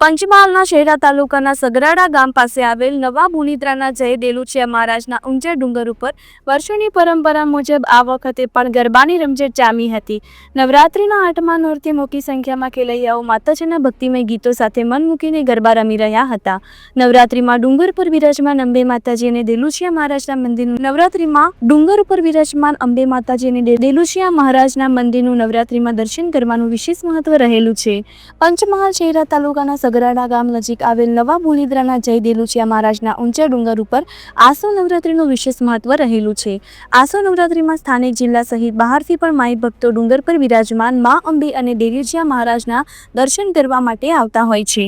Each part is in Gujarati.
પંચમહાલના શહેરા તાલુકાના સગરાડા ગામ પાસે આવેલ નવા બુનિત્રાના જય દેલુચિયા મહારાજના ઊંચા ડુંગર ઉપર વર્ષોની પરંપરા મુજબ આ વખતે પણ ગરબાની રમઝટ જામી હતી. નવરાત્રિના આઠમા નોરતે મોટી સંખ્યામાં ખેલૈયાઓ માતાજીના ભક્તિમય ગીતો સાથે મન મૂકીને ગરબા રમી રહ્યા હતા. નવરાત્રિમાં ડુંગર પર વિરાજમાન અંબે માતાજી અને દેલુચિયા મહારાજના મંદિરનું નવરાત્રિમાં ડુંગર ઉપર વિરાજમાન અંબે માતાજી અને દેલુચિયા મહારાજના મંદિરનું નવરાત્રિમાં દર્શન કરવાનું વિશેષ મહત્વ રહેલું છે. પંચમહાલ શહેરા તાલુકાના સગરાડા ગામ નજીક આવેલ નવા બોલીદ્રાના જય દેલુચિયા મહારાજના ઊંચા ડુંગર ઉપર આસો નવરાત્રિનું વિશેષ મહત્વ રહેલું છે. આસો નવરાત્રિમાં સ્થાનિક જિલ્લા સહિત બહારથી પણ માઈ ભક્તો ડુંગર પર વિરાજમાન મા અંબે અને દેલુચિયા મહારાજના દર્શન કરવા માટે આવતા હોય છે.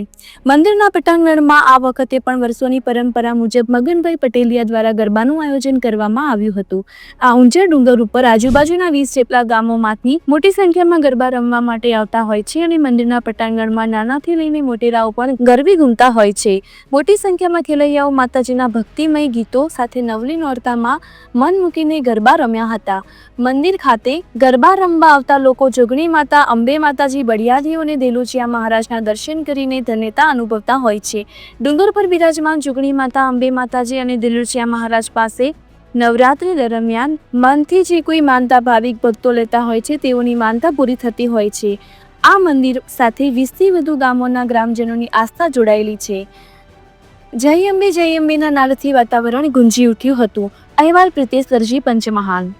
મંદિરના પટાંગણમાં આ વખતે પણ વર્ષોની પરંપરા મુજબ મગનભાઈ પટેલિયા દ્વારા ગરબાનું આયોજન કરવામાં આવ્યું હતું. આ ઊંચા ડુંગર ઉપર આજુબાજુના વીસ જેટલા ગામોમાંથી મોટી સંખ્યામાં ગરબા રમવા માટે આવતા હોય છે અને મંદિરના પટાંગણમાં નાનાથી લઈને મોટેરાઓ પણ ગરબી ઘૂમતા હોય છે. મોટી સંખ્યામાં ખેલૈયાઓ માતાજીના ભક્તિમય ગીતો સાથે નવલી નોરતામાં મન મૂકીને ગરબા રમ્યા હતા. મંદિર ખાતે ગરબા રમવા આવતા લોકો જોગણી માતા, અંબે માતાજી, બળિયાદીઓ અને દેલુચિયા મહારાજના દર્શન કરીને ધન્યતા અનુભવતા હોય છે. ડુંગર પર બિરાજમાન જોગણી માતા, અંબે માતાજી અને દેલુચિયા મહારાજ પાસે નવરાત્રિ દરમિયાન મનથી જે કોઈ માનતા, ભાવિક ભક્તો લેતા હોય છે, તેઓની માનતા પૂરી થતી હોય છે. આ મંદિર સાથે વીસથી વધુ ગામોના ગ્રામજનોની આસ્થા જોડાયેલી છે. જય અંબે જય અંબેના નાદથી વાતાવરણ ગુંજી ઉઠ્યું હતું. અહેવાલ પ્રિતેશ દરજી પંચમહાલ.